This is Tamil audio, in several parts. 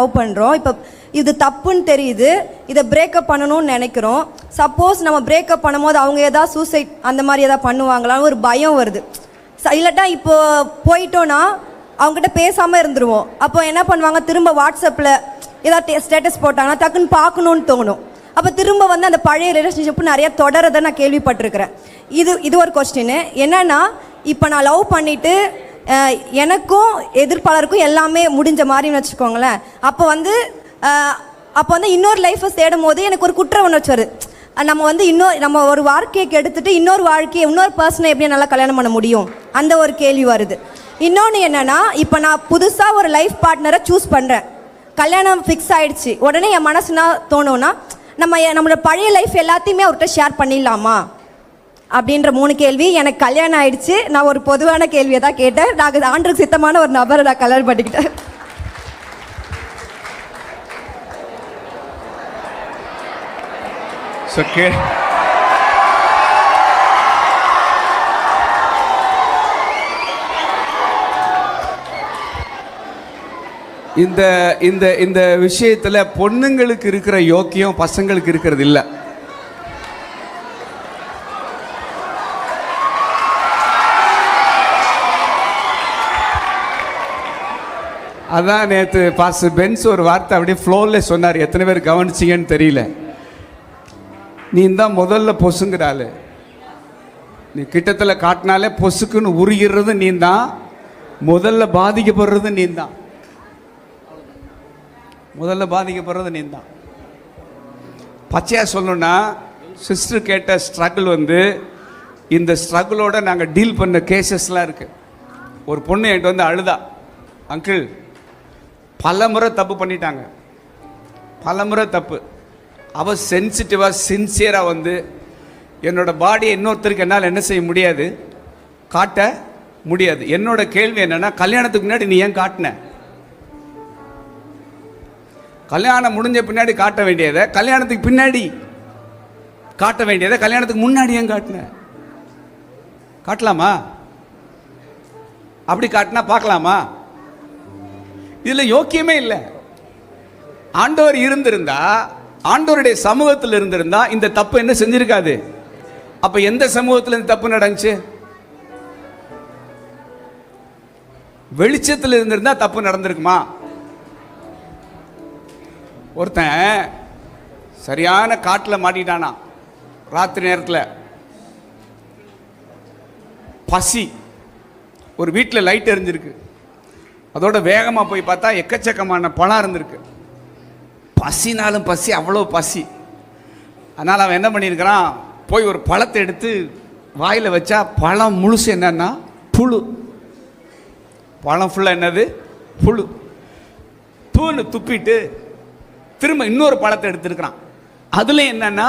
லவ் பண்ணுறோம் இப்போ இது தப்புன்னு தெரியுது. இதை பிரேக்கப் பண்ணணும்னு நினைக்கிறோம். சப்போஸ் நம்ம பிரேக்கப் பண்ணும்போது அவங்க ஏதாவது சூசைட் அந்த மாதிரி ஏதாவது பண்ணுவாங்களான்னு ஒரு பயம் வருது. இல்லாட்டா இப்போ போயிட்டோன்னா அவங்ககிட்ட பேசாமல் இருந்துருவோம். அப்போ என்ன பண்ணுவாங்க? திரும்ப வாட்ஸ்அப்பில் ஏதாவது ஸ்டேட்டஸ் போட்டாங்கன்னா டக்குன்னு பார்க்கணுன்னு தோணும். அப்போ திரும்ப வந்து அந்த பழைய ரிலேஷன்ஷிப்பு நிறைய தொடரதை நான் கேள்விப்பட்டிருக்கிறேன். இது இது ஒரு கொஸ்டின் என்னன்னா இப்போ நான் லவ் பண்ணிவிட்டு எனக்கும் எதிர்ப்பாளருக்கும் எல்லாமே முடிஞ்ச மாதிரின்னு வச்சுக்கோங்களேன். அப்போ வந்து அப்போ வந்து இன்னொரு லைஃப்பை தேடும் போது எனக்கு ஒரு குற்ற உணர்ச்சி வருது. நம்ம வந்து இன்னொரு நம்ம ஒரு வாழ்க்கையை கெடுத்துட்டு இன்னொரு வாழ்க்கையை இன்னொரு பர்சனை எப்படி நல்லா கல்யாணம் பண்ண முடியும்? அந்த ஒரு கேள்வி வருது. இன்னொன்று என்னென்னா இப்போ நான் புதுசாக ஒரு லைஃப் பார்ட்னரை சூஸ் பண்ணுறேன் கல்யாணம் ஃபிக்ஸ் ஆகிடுச்சு உடனே என் மனசுனா தோணும்னா நம்ம நம்மளோட பழைய லைஃப் எல்லாத்தையுமே அவர்கிட்ட ஷேர் பண்ணிடலாமா? அப்படின்ற மூணு கேள்வி. எனக்கு கல்யாணம் ஆயிடுச்சு. நான் ஒரு பொதுவான கேள்வியை தான் கேட்டேன். நான் ஆண்டுக்கு சித்தமான ஒரு நபரை நான் கல்யாணம் பண்ணிக்கிட்டேன். ஸோ கே இந்த இந்த இந்த விஷயத்தில் பொண்ணுங்களுக்கு இருக்கிற யோக்கியம் பசங்களுக்கு இருக்கிறது இல்லை. அதான் நேற்று பாஸ் பென்ஸ் ஒரு வார்த்தை அப்படியே ஃப்ளோரில் சொன்னார். எத்தனை பேர் கவனிச்சிங்கன்னு தெரியல. நீ தான் முதல்ல பொசுங்கிறாள் நீ கிட்டத்தில் காட்டினாலே பொசுக்குன்னு உருகிறது நீ தான் முதல்ல பாதிக்கப்படுறது நீ தான் முதல்ல பாதிக்கப்படுறது நீ தான் பச்சையாக சொல்லணும்னா சிஸ்டர் கேட்ட ஸ்ட்ரகிள் வந்து இந்த ஸ்ட்ரகிளோட நாங்கள் டீல் பண்ண கேசஸ்லாம் இருக்குது ஒரு பொண்ணு என்கிட்ட வந்து அழுதா. அங்கிள் பல முறை தப்பு பண்ணிட்டாங்க. பல முறை தப்பு அவள் சென்சிட்டிவாக சின்சியராக வந்து என்னோடய பாடியை இன்னொருத்தருக்கு என்னால் என்ன செய்ய முடியாது? காட்ட முடியாது. என்னோட கேள்வி என்னென்னா கல்யாணத்துக்கு முன்னாடி நீ ஏன் காட்டின? கல்யாணம் முடிஞ்ச பின்னாடி காட்ட வேண்டியதை கல்யாணத்துக்கு பின்னாடி காட்ட வேண்டியதை கல்யாணத்துக்கு முன்னாடி ஏன் காட்டின? காட்டலாமா? அப்படி காட்டினா பார்க்கலாமா? இதில் யோக்கியமே இல்லை. ஆண்டவர் இருந்திருந்தா ஆண்டவருடைய சமூகத்தில் இருந்திருந்தா இந்த தப்பு என்ன செஞ்சிருக்காது. அப்ப எந்த சமூகத்தில் இந்த தப்பு நடந்துச்சு? வெளிச்சத்தில் இருந்திருந்தா தப்பு நடந்திருக்குமா? ஒருத்தன் சரியான காட்டில் மாட்டிட்டானா ராத்திரி நேரத்தில். பசி. ஒரு வீட்டில் லைட் எரிஞ்சிருக்கு. அதோட வேகமாக போய் பார்த்தா எக்கச்சக்கமான பழம் இருந்திருக்கு. பசினாலும் பசி அவ்வளோ பசி. அதனால் அவன் என்ன பண்ணியிருக்கிறான்? போய் ஒரு பழத்தை எடுத்து வாயில் வச்சா பழம் முழுசு என்னன்னா புழு. பழம் ஃபுல்லாக என்னது? புழு. தூணு துப்பிட்டு திரும்ப இன்னொரு பழத்தை எடுத்துருக்கிறான். அதில் என்னன்னா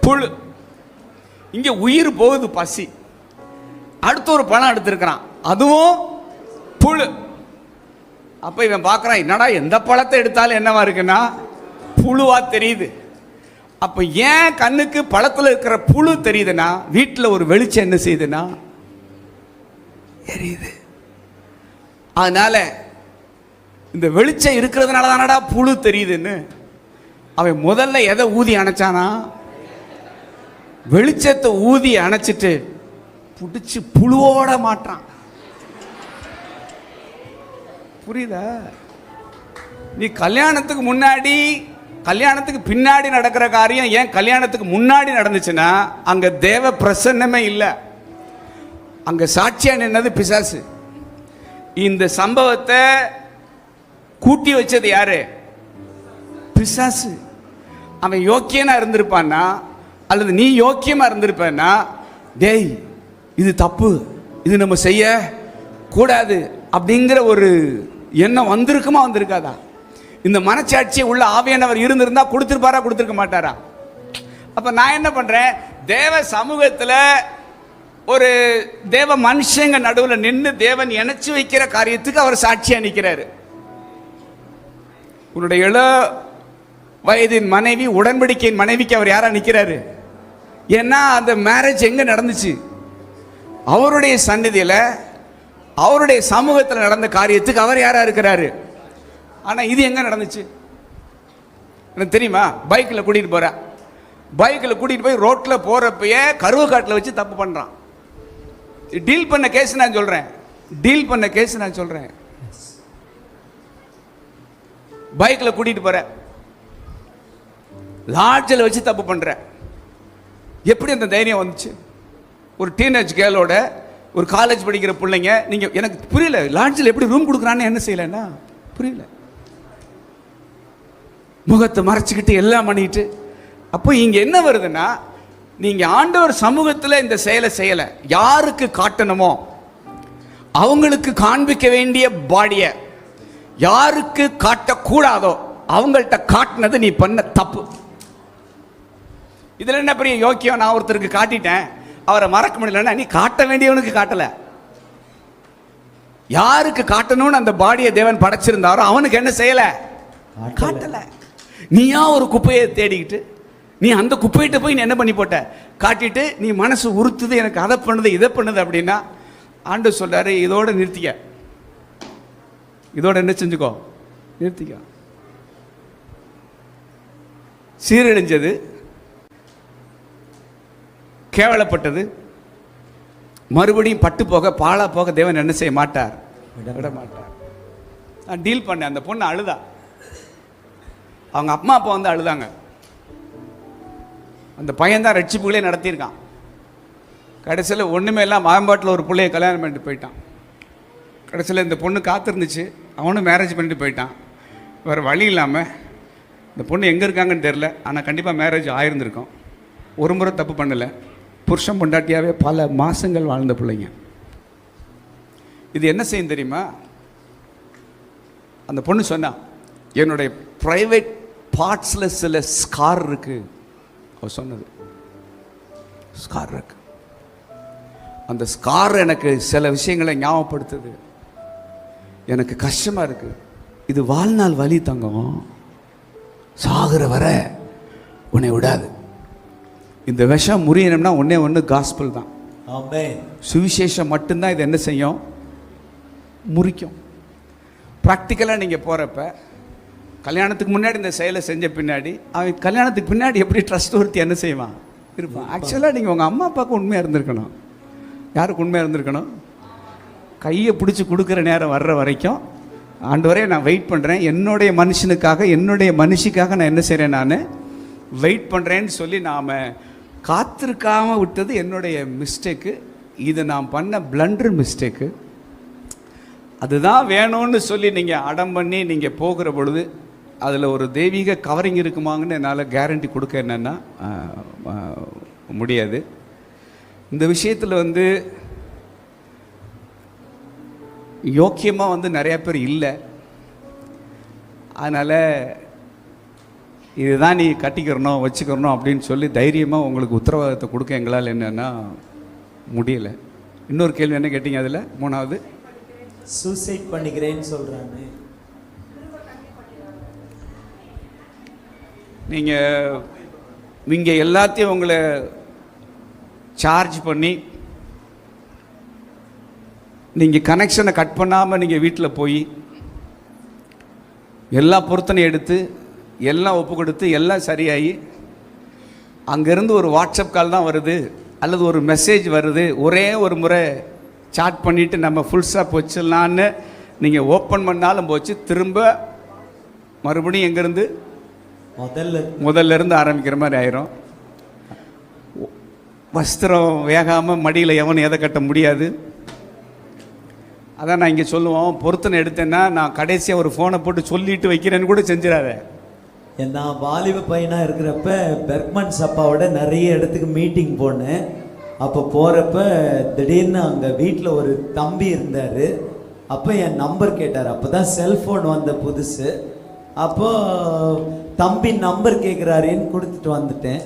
புழு. இங்கே உயிர் போகுது பசி. அடுத்த ஒரு பழம் எடுத்திருக்கிறான். அதுவும் புழு. அப்போ இவன் பார்க்குறான் என்னடா எந்த பழத்தை எடுத்தாலும் என்னவா இருக்குன்னா புழுவாக தெரியுது. அப்போ ஏன் கண்ணுக்கு பழத்தில் இருக்கிற புழு தெரியுதுன்னா வீட்டில் ஒரு வெளிச்சம் என்ன செய்யுதுன்னா எரியுது. அதனால இந்த வெளிச்சம் இருக்கிறதுனால தானடா புழு தெரியுதுன்னு அவன் முதல்ல எதை ஊதி அணைச்சானா வெளிச்சத்தை ஊதி அணைச்சிட்டு பிடிச்சி புழுவோட மாட்டான். புரியுதா? நீ கல்யாணத்துக்கு முன்னாடி கல்யாணத்துக்கு பின்னாடி நடக்கிற காரியம் ஏன் கல்யாணத்துக்கு முன்னாடி நடந்துச்சுன்னா அங்கே தேவ பிரசன்னமே இல்லை. அங்கே சாட்சியாக நின்னது பிசாசு. இந்த சம்பவத்தை கூட்டி வச்சது யாரு? பிசாசு. அவன் யோக்கியனாக இருந்திருப்பான்னா அல்லது நீ யோக்கியமாக இருந்திருப்பேன்னா டேய் இது தப்பு. இது நம்ம செய்ய கூடாது அப்படிங்கிற ஒரு என்ன வந்திருக்குமா வந்திருக்காதா? இந்த மனச்சாட்சியை உள்ள ஆவியானவர் இருந்திருந்தா கொடுத்துருப்பாரா கொடுத்துருக்க மாட்டாரா? அப்ப நான் என்ன பண்றேன்? தேவ சமூகத்துல ஒரு தேவ மனுஷங்க நடுவில் நின்று தேவன் இணைச்சு வைக்கிற காரியத்துக்கு அவர் சாட்சியாக நிற்கிறாரு உன்னுடைய இள வயதின் மனைவி உடன்படிக்கையின் மனைவிக்கு அவர் யாராக நிற்கிறாரு ஏன்னா அந்த மேரேஜ் எங்கே நடந்துச்சு? அவருடைய சந்நிதியில அவருடைய சமூகத்தில் நடந்த காரியத்துக்கு அவர் யாராக இருக்கிறாரு? ஆனால் இது எங்கே நடந்துச்சு? எனக்கு தெரியுமா? பைக்கில் கூட்டிகிட்டு போகிறேன் பைக்கில் கூட்டிகிட்டு போய் ரோட்டில் போகிறப்பயே கருவக்காட்டில் வச்சு தப்பு பண்ணுறான் டீல் பண்ண கேஸ் நான் சொல்கிறேன் டீல் பண்ண கேஸ் நான் சொல்கிறேன் பைக்கில் கூட்டிகிட்டு போகிறேன் லாட்ஜில் வச்சு தப்பு பண்ணுறேன் எப்படி அந்த தைரியம் வந்துச்சு? ஒரு டீனேஜ் கேர்ளோட ஒரு காலேஜ் படிக்கிற பிள்ளைங்க நீங்கள் எனக்கு புரியல லாட்ஜில் எப்படி ரூம் கொடுக்குறான்னு என்ன செய்யலைன்னா? புரியல. முகத்தை மறைச்சிக்கிட்டு எல்லாம் பண்ணிட்டு அப்போ இங்கே என்ன வருதுன்னா நீங்கள் ஆண்டவர் சமூகத்தில் இந்த செயலை செய்யலை. யாருக்கு காட்டணுமோ அவங்களுக்கு காண்பிக்க வேண்டிய பாடியை யாருக்கு காட்டக்கூடாதோ அவங்கள்ட்ட காட்டினது நீ பண்ண தப்பு. இதில் என்ன பெரிய யோக்கியம்? நான் ஒருத்தருக்கு காட்டிட்டேன். அவரை மறக்க முடியலன்னா நீ காட்ட வேண்டியவனுக்கு காட்டல. யாருக்கு காட்டணும்னு அந்த பாடியை தேவன் படைச்சிருந்தாரோ அவனுக்கு என்ன செய்யல? காட்டல. நீயா ஒரு குப்பையை தேடிக்கிட்டு நீ அந்த குப்பையிட்ட போய் நீ என்ன பண்ணி போட்ட? காட்டிட்டு நீ மனசு உறுத்துது எனக்கு அதை பண்ணுது இதை பண்ணுது அப்படின்னா ஆண்டு சொல்றாரு இதோட நிறுத்திக்க. இதோட என்ன செஞ்சுக்கோ? நிறுத்திக்க. சீரழிஞ்சது. கேவலப்பட்டது. மறுபடியும் பட்டு போக பாழா போக தேவன் என்ன செய்ய மாட்டார். விட மாட்டார். நான் டீல் பண்ணேன். அந்த பொண்ணு அழுதா. அவங்க அம்மா அப்பா வந்து அழுதாங்க. அந்த பையன் தான் ரட்சிப்புகளே நடத்தியிருக்கான். கடைசியில் ஒன்றுமே இல்லாம மாம்பாட்டில் ஒரு பிள்ளைய கல்யாணம் பண்ணிட்டு போயிட்டான். கடைசியில் இந்த பொண்ணு காத்திருந்துச்சு. அவனும் மேரேஜ் பண்ணிட்டு போயிட்டான். வேறு வழி இல்லாமல் இந்த பொண்ணு எங்கே இருக்காங்கன்னு தெரில ஆனால் கண்டிப்பாக மேரேஜ் ஆயிருந்திருக்கும். ஒரு முறை தப்பு பண்ணலை. புருஷன் பொண்டாட்டியாவே பல மாதங்கள் வாழ்ந்த பிள்ளைங்க. இது என்ன செய்யும் தெரியுமா? அந்த பொண்ணு சொன்னா என்னுடைய ப்ரைவேட் பார்ட்ஸில் சில ஸ்கார் இருக்கு. அவர் சொன்னது. ஸ்கார் இருக்கு. அந்த ஸ்கார் எனக்கு சில விஷயங்களை ஞாபகப்படுத்துது. எனக்கு கஷ்டமா இருக்கு. இது வாழ்நாள் வலி தங்கம். சாகுற வரை உன்னை விடாது. இந்த விஷம் முறியணும்னா ஒன்றே ஒன்று காஸ்பிள் தான். சுவிசேஷம் மட்டும்தான் இது என்ன செய்யும்? முறிக்கும். ப்ராக்டிக்கலாக நீங்கள் போகிறப்ப கல்யாணத்துக்கு முன்னாடி இந்த செயலை செஞ்ச பின்னாடி அவன் கல்யாணத்துக்கு பின்னாடி எப்படி ட்ரஸ்ட் ஒருத்தி என்ன செய்வான்? இருப்பான். ஆக்சுவலாக நீங்கள் உங்கள் அம்மா அப்பாவுக்கு உண்மையாக இருந்திருக்கணும். யாருக்கு உண்மையாக இருந்திருக்கணும்? கையை பிடிச்சி கொடுக்குற நேரம் வர்ற வரைக்கும் ஆண்டவரே நான் வெயிட் பண்ணுறேன் என்னுடைய மனுஷனுக்காக என்னுடைய மனுஷிக்காக நான் என்ன செய்கிறேன் நான்? வெயிட் பண்ணுறேன்னு சொல்லி நாம் காத்திருக்காமல் விட்டது என்னுடைய மிஸ்டேக்கு இது நான் பண்ண பிளண்டர் மிஸ்டேக்கு அதுதான் வேணும்னு சொல்லி நீங்கள் அடம் பண்ணி நீங்கள் போகிற பொழுது அதில் ஒரு தெய்வீக கவரிங் இருக்குமாங்கன்னு என்னால் கேரண்டி கொடுக்க என்னென்னா முடியாது. இந்த விஷயத்தில் வந்து யோக்கியமாக வந்து நிறையா பேர் இல்லை. அதனால் இதுதான் நீ கட்டிக்கிறணும் வச்சுக்கிறணும் அப்படின்னு சொல்லி தைரியமாக உங்களுக்கு உத்தரவாதத்தை கொடுக்க எங்களால் என்னென்னா முடியல. இன்னொரு கேள்வி என்ன கேட்டீங்க அதில்? மூணாவது. சூசைட் பண்ணிக்கிறேன்னு சொல்றானே நீங்கள் இங்கே எல்லாத்தையும் உங்களை சார்ஜ் பண்ணி நீங்கள் கனெக்ஷனை கட் பண்ணாமல் நீங்கள் வீட்டில் போய் எல்லா பொருத்தனையும் எடுத்து எல்லாம் ஒப்பு கொடுத்து எல்லாம் சரியாகி அங்கேருந்து ஒரு வாட்ஸ்அப் கால் தான் வருது அல்லது ஒரு மெசேஜ் வருது ஒரே ஒரு முறை சாட் பண்ணிவிட்டு நம்ம ஃபுல் ஸ்டாப் வச்சிடலான்னு நீங்கள் ஓப்பன் பண்ணாலும் போச்சு திரும்ப மறுபடியும் எங்கேருந்து? முதல்ல முதல்ல இருந்து ஆரம்பிக்கிற மாதிரி ஆயிரும். வஸ்திரம் வேகாமல் மடியில் எவனும் எதை கட்ட முடியாது. அதான் நான் இங்கே சொல்லுவோம் பொருத்தனை எடுத்தேன்னா நான் கடைசியாக ஒரு ஃபோனை போட்டு சொல்லிட்டு வைக்கிறேன்னு கூட செஞ்சிடாத. நான் வாலிப பையனாக இருக்கிறப்ப பெர்க்மன் சப்பாவோட நிறைய இடத்துக்கு மீட்டிங் போனேன். அப்போ போகிறப்ப திடீர்னு அங்கே வீட்டில் ஒரு தம்பி இருந்தார். அப்போ என் நம்பர் கேட்டார். அப்போ தான் செல்ஃபோன் வந்த புதுசு. அப்போ தம்பி நம்பர் கேட்குறாருன்னு கொடுத்துட்டு வந்துட்டேன்.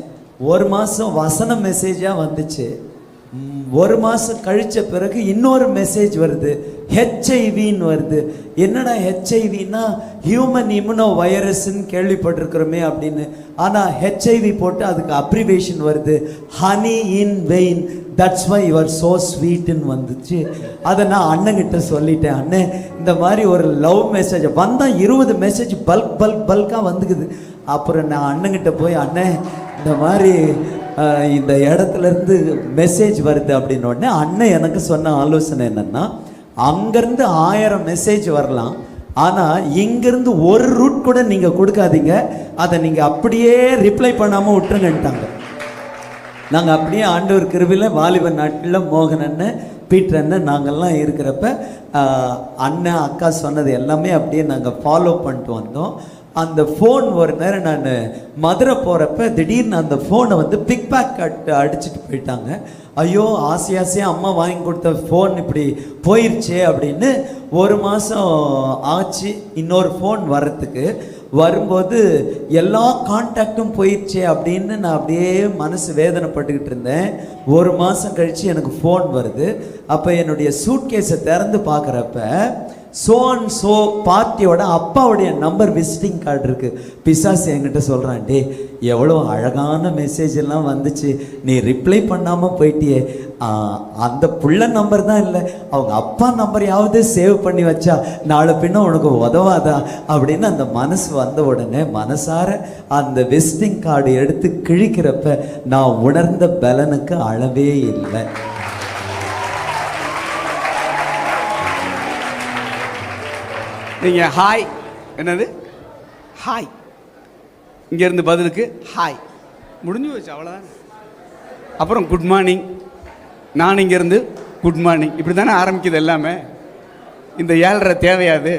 ஒரு மாதம் வசன மெசேஜாக வந்துச்சு. ஒரு மாதம் கழித்த பிறகு இன்னொரு மெசேஜ் வருது. ஹெச்ஐவின்னு வருது. என்னடா ஹெச்ஐவின்னா ஹியூமன் இம்யூனோ வைரஸ்ன்னு கேள்விப்பட்டிருக்கிறோமே அப்படின்னு. ஆனால் ஹெச்ஐவி போட்டு அதுக்கு அப்ரிவேஷன் வருது. Honey in vein that's why your so ஸ்வீட்னு வந்துச்சு. அதை நான் அண்ணங்கிட்ட சொல்லிட்டேன் அண்ணே. இந்த மாதிரி ஒரு லவ் மெசேஜ் வந்தால் இருபது மெசேஜ் பல்க் பல்க் பல்காக வந்துக்குது. அப்புறம் நான் அண்ணங்கிட்ட போய் அண்ணே இந்த மாதிரி இந்த இடத்துல இருந்து மெசேஜ் வருது அப்படின்னு உடனே அண்ணன் எனக்கு சொன்ன ஆலோசனை என்னன்னா அங்கேருந்து ஆயிரம் மெசேஜ் வரலாம். ஆனால் இங்கேருந்து ஒரு ரூட் கூட நீங்கள் கொடுக்காதீங்க. அதை நீங்கள் அப்படியே ரிப்ளை பண்ணாமல் விட்டுருங்கன்ட்டாங்க. நாங்கள் அப்படியே ஆண்டவர் கிருபியில் வாலிப நாட்டில் மோகனன்னு அண்ணன் பீட்டர் அண்ணன் நாங்கள்லாம் இருக்கிறப்ப அண்ணன் அக்கா சொன்னது எல்லாமே அப்படியே நாங்கள் ஃபாலோ பண்ணிட்டு வந்தோம். அந்த ஃபோன் ஒரு நேரம் நான் மதுரை போகிறப்ப திடீர்னு அந்த ஃபோனை வந்து பிக் பேக் அட் அடிச்சிட்டு போயிட்டாங்க. ஐயோ ஆசை ஆசையாக அம்மா வாங்கி கொடுத்த ஃபோன் இப்படி போயிருச்சே அப்படின்னு ஒரு மாதம் ஆச்சு. இன்னொரு ஃபோன் வர்றதுக்கு. வரும்போது எல்லா கான்டாக்டும் போயிடுச்சே அப்படின்னு நான் அப்படியே மனசு வேதனைப்பட்டுக்கிட்டு இருந்தேன். ஒரு மாதம் கழித்து எனக்கு ஃபோன் வருது. அப்போ என்னுடைய சூட்கேஸை திறந்து பார்க்குறப்ப சோ அண்ட் சோ பார்ட்டியோட அப்பாவுடைய நம்பர் விசிட்டிங் கார்டு இருக்குது பிசாஸ் என்கிட்ட சொல்கிறான் டே எவ்வளோ அழகான மெசேஜ் எல்லாம் வந்துச்சு. நீ ரிப்ளை பண்ணாமல் போயிட்டியே. அந்த புள்ள நம்பர் தான் இல்லை. அவங்க அப்பா நம்பரையாவது சேவ் பண்ணி வச்சா நாளை பின்ன உனக்கு உதவாதா? அப்படின்னு அந்த மனசு வந்த உடனே மனசார அந்த விசிட்டிங் கார்டு எடுத்து கிழிக்கிறப்ப நான் உணர்ந்த பலனுக்கு அளவே இல்லை. நீங்க ஹாய் என்னது? ஹாய் இங்க இருந்து பதிலுக்கு ஹாய் முடிஞ்சு வச்சு அவ்வளோதான் அப்புறம் குட் மார்னிங் நான் இங்க இருந்து குட் மார்னிங் இப்படி தானே ஆரம்பிக்குது எல்லாமே? இந்த ஏழரை தேவையாது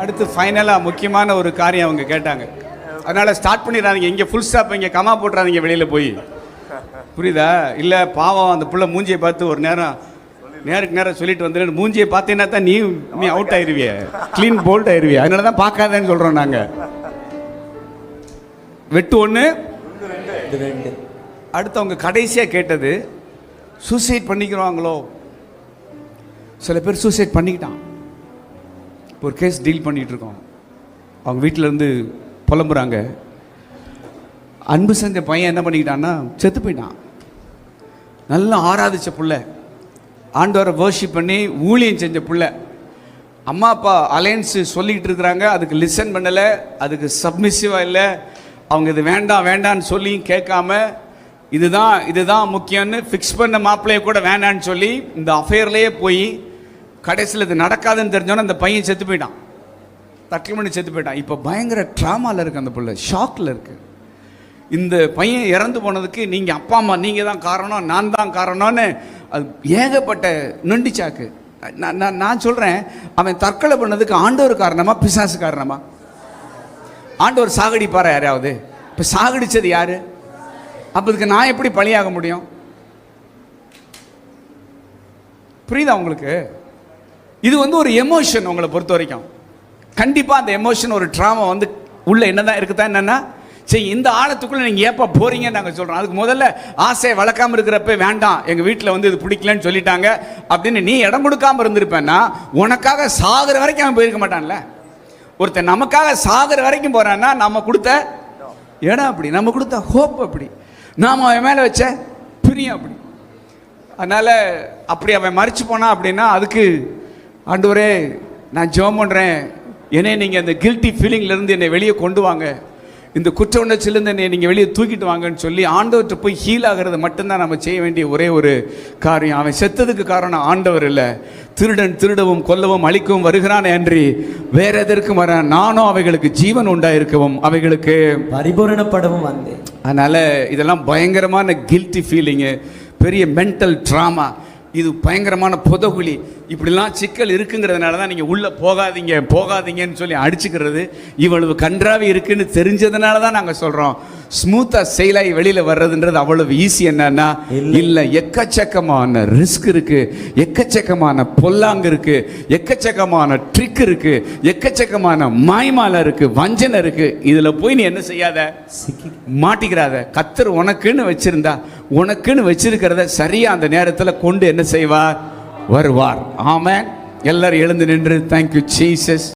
அடுத்து ஃபைனலாக முக்கியமான ஒரு காரியம் அவங்க கேட்டாங்க. அதனால ஸ்டார்ட் பண்ணிடுறாங்க இங்கே ஃபுல் ஸ்டாப் இங்கே கமா போட்டுறாதீங்க வெளியில் போய். புரியுதா? இல்லை பாவம் அந்த புள்ள மூஞ்சியை பார்த்து ஒரு நேரம் நேருக்கு நேரம் சொல்லிட்டு வந்துடு மூஞ்சியை பார்த்தீங்கன்னா தான் நீ நீ அவுட் ஆயிருவிய. க்ளீன் போல்ட் ஆயிருவிய. அதனால தான் பார்க்காதேன்னு சொல்கிறோம் நாங்கள் வெட்டு ஒன்று அடுத்து அவங்க கடைசியாக கேட்டது சூசைட் பண்ணிக்கிறாங்களோ சில பேர் சூசைட் பண்ணிக்கிட்டான். இப்போ ஒரு கேஸ் டீல் பண்ணிட்டு இருக்கோம் அவங்க வீட்டில் இருந்து புலம்புறாங்க. அன்பு செஞ்ச பையன் என்ன பண்ணிக்கிட்டான்னா செத்து போயிட்டான். நல்லா ஆராதிச்ச புள்ள. ஆண்டவரை வர்ஷிப் பண்ணி ஊழியம் செஞ்ச பிள்ளை. அம்மா அப்பா அலையன்ஸு சொல்லிக்கிட்டு இருக்கிறாங்க. அதுக்கு லிசன் பண்ணலை. அதுக்கு சப்மிசிவாக இல்லை. அவங்க இது வேண்டாம் வேண்டான்னு சொல்லியும் கேட்காம இதுதான் இதுதான் முக்கியம்னு ஃபிக்ஸ் பண்ண மாப்பிள்ளைய கூட வேண்டான்னு சொல்லி இந்த அஃபேர்லேயே போய் கடைசியில் இது நடக்காதுன்னு தெரிஞ்சோன்னே அந்த பையன் செத்து போயிட்டான். தட்டில் பண்ணி செத்து போயிட்டான். இப்போ பயங்கர ட்ராமாவில் இருக்குது அந்த பிள்ளை. ஷாக்கில் இருக்குது இந்த பையன் இறந்து போனதுக்கு நீங்கள் அப்பா அம்மா நீங்கள் தான் காரணம் நான் தான் காரணம்னு அது ஏகப்பட்ட நொண்டிச்சாக்கு. நான் நான் நான் சொல்கிறேன் அவன் தற்கொலை பண்ணதுக்கு ஆண்டவர் காரணமா பிசாசு காரணமா? ஆண்டவர் சாகடிப்பாரா யாரையாவது இப்போ சாகடிச்சது யார்? அப்போ இதுக்கு நான் எப்படி பழியாக முடியும்? புரியுதா உங்களுக்கு? இது வந்து ஒரு எமோஷன் உங்களை பொறுத்த வரைக்கும் கண்டிப்பாக அந்த எமோஷன் ஒரு ட்ராமா வந்து உள்ள என்னதான் இருக்குதா என்னன்னா சரி இந்த ஆழத்துக்குள்ளே நீங்கள் ஏப்பா போறீங்கன்னு நாங்கள் சொல்கிறோம் அதுக்கு முதல்ல ஆசையை வளர்க்காம இருக்கிறப்ப வேண்டாம் எங்கள் வீட்டில் வந்து இது பிடிக்கலன்னு சொல்லிட்டாங்க அப்படின்னு நீ இடம் கொடுக்காம இருந்திருப்பேன்னா உனக்காக சாகிற வரைக்கும் அவன் போயிருக்க மாட்டான்ல. ஒருத்தன் நமக்காக சாகிற வரைக்கும் போகிறான்னா நம்ம கொடுத்த இடம் அப்படி நம்ம கொடுத்த ஹோப் அப்படி நாம் அவன் மேலே வச்ச பிரியம் அப்படி. அதனால் அப்படி அவன் மறிச்சு போனான் அப்படின்னா அதுக்கு ஆண்டவரே நான் ஜோம் பண்ணுறேன் என்னை நீங்கள் அந்த கில்ட்டி ஃபீலிங்லேருந்து என்னை வெளியே கொண்டு வாங்க. இந்த குற்ற உணர்ச்சியிலேருந்து என்னை நீங்கள் வெளியே தூக்கிட்டு வாங்கன்னு சொல்லி ஆண்டவர்கிட்ட போய் ஹீல் ஆகிறது மட்டும்தான் நம்ம செய்ய வேண்டிய ஒரே ஒரு காரியம். அவன் செத்ததுக்கு காரணம் ஆண்டவர் இல்லை. திருடன் திருடவும் கொல்லவும் அழிக்கவும் வருகிறான் அன்றி வேற எதற்கும் வர நானும் அவைகளுக்கு ஜீவன் உண்டாயிருக்கவும் அவைகளுக்கு பரிபூரணப்படவும் வந்தேன். அதனால் இதெல்லாம் பயங்கரமான கில்ட்டி ஃபீலிங்கு பெரிய மென்டல் ட்ராமா இது பயங்கரமான புதகுழி இப்படிலாம் சிக்கல் இருக்குங்கிறதுனால தான் நீங்கள் உள்ளே போகாதீங்க போகாதீங்கன்னு சொல்லி அடிச்சுக்கிறது இவ்வளவு கன்றாவி இருக்குன்னு தெரிஞ்சதுனால தான் நாங்கள் சொல்கிறோம் ஸ்மூத்தா செயலாகி வெளியில வர்றதுன்றது அவ்வளவு ஈஸி என்னன்னா இல்ல. எக்கச்சக்கமான ரிஸ்க் இருக்கு எக்கச்சக்கமான பொல்லாங்கு இருக்கு எக்கச்சக்கமான ட்ரிக் இருக்கு எக்கச்சக்கமான மாய்மால இருக்கு வஞ்சனை இருக்கு. இதுல போய் நீ என்ன செய்யாத? மாட்டிக்கிறாத. கத்தர் உனக்குன்னு வச்சிருந்தா உனக்குன்னு வச்சிருக்கிறத சரியா அந்த நேரத்துல கொண்டு என்ன செய்வார்? வருவார். ஆமென். எல்லாரும் எழுந்து நின்று தேங்க்யூ ஜீசஸ்